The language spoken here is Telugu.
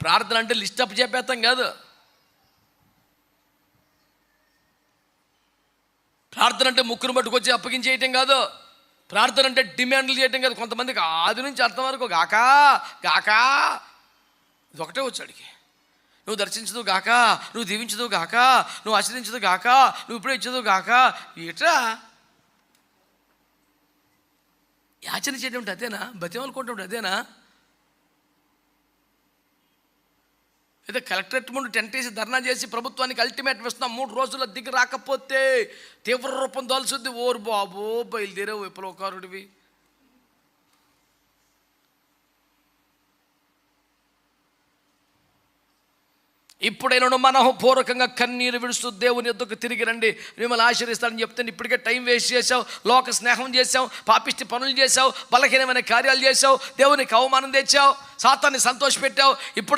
ప్రార్థన అంటే లిస్ట్ అప్ చెప్పేస్తాం కాదు. ప్రార్థన అంటే ముక్కును పట్టుకొచ్చి అప్పగించేయటం కాదు. ప్రార్థన అంటే డిమాండ్లు చేయటం కాదు. కొంతమందికి ఆది నుంచి అర్థం వరకు గాకా గాకా. ఇది ఒకటే వచ్చాడికి నువ్వు దర్శించదు గాక నువ్వు దీవించదు గాక నువ్వు ఆశ్రయించదు గాక నువ్వు ఇప్పుడే ఇచ్చదు గాక ఇట్రా యాచన చేయడం అంటే అదేనా? బతిమాలుకోవటం అదేనా? అయితే కలెక్టరేట్ ముందు టెంట్ వేసి ధర్నా చేసి ప్రభుత్వానికి అల్టిమేట్ ఇస్తున్నాం మూడు రోజుల దిగి రాకపోతే తీవ్ర రూపం దాల్చుద్ది. ఓరు బాబో బయలుదేరే విప్లవకారుడివి. ఇప్పుడైనా మనఃపూర్వకంగా కన్నీరు విడుస్తూ దేవుని ఎద్దుకు తిరిగి రండి. మిమ్మల్ని ఆశ్రయిస్తాడని చెప్తే ఇప్పటికే టైం వేస్ట్ చేసావు లోక స్నేహం చేసావు పాపిష్టి పనులు చేసావు బలహీనమైన కార్యాలు చేసావు దేవునికి అవమానం తెచ్చావు. సాతాన్ని సంతోషపెట్టావు. ఇప్పుడై